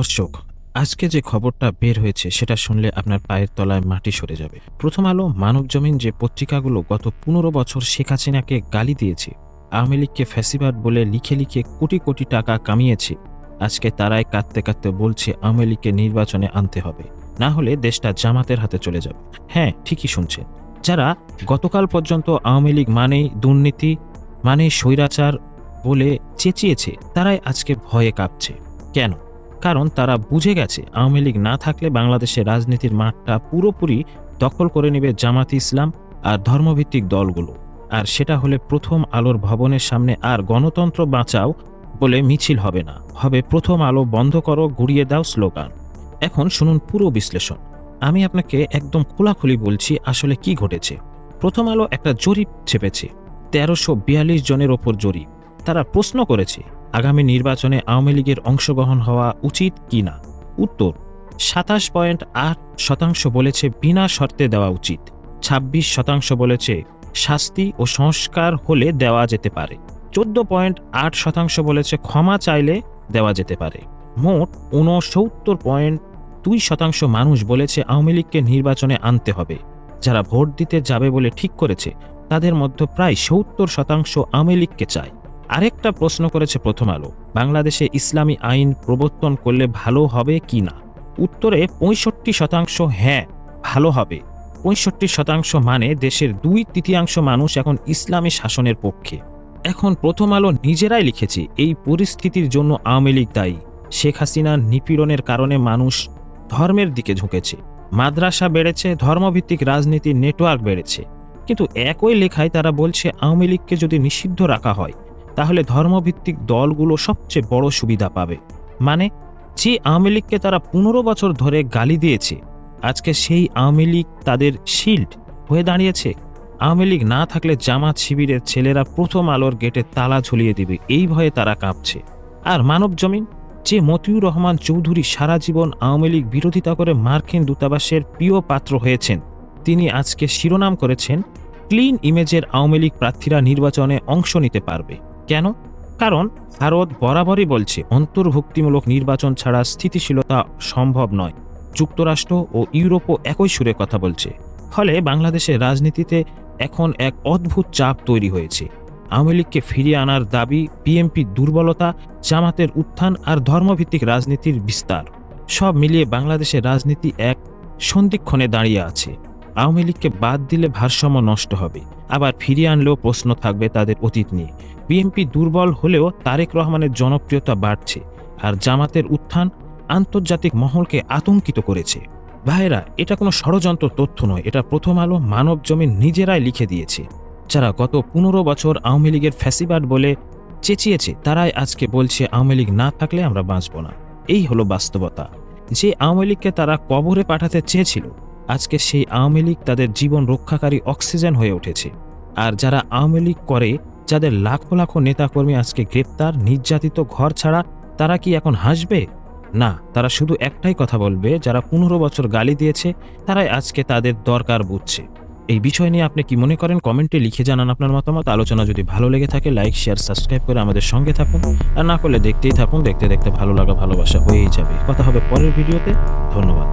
দর্শক, আজকে যে খবরটা বের হয়েছে সেটা শুনলে আপনার পায়ের তলায় মাটি সরে যাবে। প্রথম আলো, মানব জমিন যে পত্রিকাগুলো গত পনেরো বছর শেখ হাসিনাকে গালি দিয়েছে, আওয়ামী লীগকে ফ্যাসিবাদ বলে লিখে লিখে কোটি কোটি টাকা কামিয়েছে, আজকে তারাই কাঁদতে কাঁদতে বলছে আওয়ামী লীগকে নির্বাচনে আনতে হবে, না হলে দেশটা জামাতের হাতে চলে যাবে। হ্যাঁ ঠিকই শুনছেন। যারা গতকাল পর্যন্ত আওয়ামী লীগ মানেই দুর্নীতি, মানেই স্বৈরাচার বলে চেঁচিয়েছে, তারাই আজকে ভয়ে কাঁপছে। কেন? কারণ তারা বুঝে গেছে আওয়ামী লীগ না থাকলে বাংলাদেশের রাজনীতির মাঠটা পুরোপুরি দখল করে নেবে জামাতি ইসলাম আর ধর্মভিত্তিক দলগুলো। আর সেটা হলে প্রথম আলোর ভবনের সামনে আর গণতন্ত্র বাঁচাও বলে মিছিল হবে না। হবে প্রথম আলো বন্ধ করো, গুড়িয়ে দাও স্লোগান। এখন শুনুন পুরো বিশ্লেষণ। আমি আপনাকে একদম খোলাখুলি বলছি আসলে কি ঘটেছে। প্রথম আলো একটা জরিপ চেপেছে তেরোশো বিয়াল্লিশ জনের ওপর জরিপ। তারা প্রশ্ন করেছে আগামী নির্বাচনে আওয়ামী লীগের অংশগ্রহণ হওয়া উচিত কি না উত্তর, সাতাশ পয়েন্ট আট শতাংশ বলেছে বিনা শর্তে দেওয়া উচিত। ছাব্বিশ শতাংশ বলেছে শাস্তি ও সংস্কার হলে দেওয়া যেতে পারে। চোদ্দ পয়েন্ট আট শতাংশ বলেছে ক্ষমা চাইলে দেওয়া যেতে পারে। মোট ঊনসত্তর পয়েন্ট দুই শতাংশ মানুষ বলেছে আওয়ামী লীগকে নির্বাচনে আনতে হবে। যারা ভোট দিতে যাবে বলে ঠিক করেছে, তাদের মধ্যে প্রায় সত্তর শতাংশ আওয়ামী লীগকে চায়। আরেকটা প্রশ্ন করেছে প্রথম আলো, বাংলাদেশে ইসলামী আইন প্রবর্তন করলে ভালো হবে কি না? উত্তরে, পঁয়ষট্টি শতাংশ হ্যাঁ ভালো হবে। পঁয়ষট্টি শতাংশ মানে দেশের দুই তৃতীয়াংশ মানুষ এখন ইসলামী শাসনের পক্ষে। এখন প্রথম আলো নিজেরাই লিখেছে, এই পরিস্থিতির জন্য আওয়ামী লীগ দায়ী। শেখ হাসিনার নিপীড়নের কারণে মানুষ ধর্মের দিকে ঝুঁকেছে। মাদ্রাসা বেড়েছে, ধর্মভিত্তিক রাজনীতির নেটওয়ার্ক বেড়েছে। কিন্তু একই লেখায় তারা বলছে, আওয়ামী লীগকে যদি নিষিদ্ধ রাখা হয় তাহলে ধর্মভিত্তিক দলগুলো সবচেয়ে বড় সুবিধা পাবে। মানে যে আওয়ামী লীগকে তারা পনেরো বছর ধরে গালি দিয়েছে, আজকে সেই আওয়ামী লীগ তাদের শিল্ড হয়ে দাঁড়িয়েছে। আওয়ামী লীগ না থাকলে জামাত শিবিরের ছেলেরা প্রথম আলোর গেটে তালা ঝুলিয়ে দিবে, এই ভয়ে তারা কাঁপছে। আর মানব জমিন, যে মতিউর রহমান চৌধুরী সারা জীবন আওয়ামী লীগ বিরোধিতা করে মার্কিন দূতাবাসের প্রিয় পাত্র হয়েছেন, তিনি আজকে শিরোনাম করেছেন, ক্লিন ইমেজের আওয়ামী লীগ প্রার্থীরা নির্বাচনে অংশ নিতে পারবে। কেন? কারণ ভারত বরাবরই বলছে, অন্তর্ভুক্তিমূলক নির্বাচন ছাড়া স্থিতিশীলতা সম্ভব নয়। যুক্তরাষ্ট্র ও ইউরোপও একই সুরে কথা বলছে। ফলে বাংলাদেশের রাজনীতিতে এখন এক অদ্ভুত চাপ তৈরি হয়েছে। আওয়ামী লীগকে ফিরিয়ে আনার দাবি বিএনপির দুর্বলতা, জামাতের উত্থান আর ধর্মভিত্তিক রাজনীতির বিস্তার। সব মিলিয়ে বাংলাদেশের রাজনীতি এক সন্ধিক্ষণে দাঁড়িয়ে আছে। আওয়ামী লীগকে বাদ দিলে ভারসাম্য নষ্ট হবে। আবার ফিরিয়ে আনলেও প্রশ্ন থাকবে তাদের অতীত নিয়ে। বিএনপি দুর্বল হলেও তারেক রহমানের জনপ্রিয়তা বাড়ছে আর জামাতের উত্থান আন্তর্জাতিক মহলকে আতঙ্কিত করেছে। ভাইরা এটা কোনো ষড়যন্ত্র তথ্য নয়, এটা প্রথম আলো মানব জমিন নিজেরাই লিখে দিয়েছে। যারা গত পনেরো বছর আওয়ামী লীগের ফ্যাসিবাদ বলে চেঁচিয়েছে, তারাই আজকে বলছে আওয়ামী লীগ না থাকলে আমরা বাঁচব না। এই হলো বাস্তবতা। যে আওয়ামী লীগকে তারা কবরে পাঠাতে চেয়েছিল, আজকে সেই আওয়ামী লীগ তাদের জীবন রক্ষাকারী অক্সিজেন হয়ে উঠেছে। আর যারা আওয়ামী লীগ করে যাদের লাখো লাখো নেতাকর্মী আজকে গ্রেপ্তার, নির্যাতিত ঘর ছাড়া, তারা কি এখন হাসবে? না, তারা শুধু একটাই কথা বলবে, যারা পনেরো বছর গালি দিয়েছে, তারাই আজকে তাদের দরকার বুঝছে। এই বিষয় নিয়ে আপনি কি মনে করেন? কমেন্টে লিখে জানান আপনার মতামত। আলোচনা যদি ভালো লেগে থাকে, লাইক, শেয়ার, সাবস্ক্রাইব করে আমাদের সঙ্গে থাকুন। আর না করলে দেখতেই থাকুন, দেখতে দেখতে ভালো লাগা, ভালোবাসা হয়েই যাবে। কথা হবে পরের ভিডিওতে। ধন্যবাদ।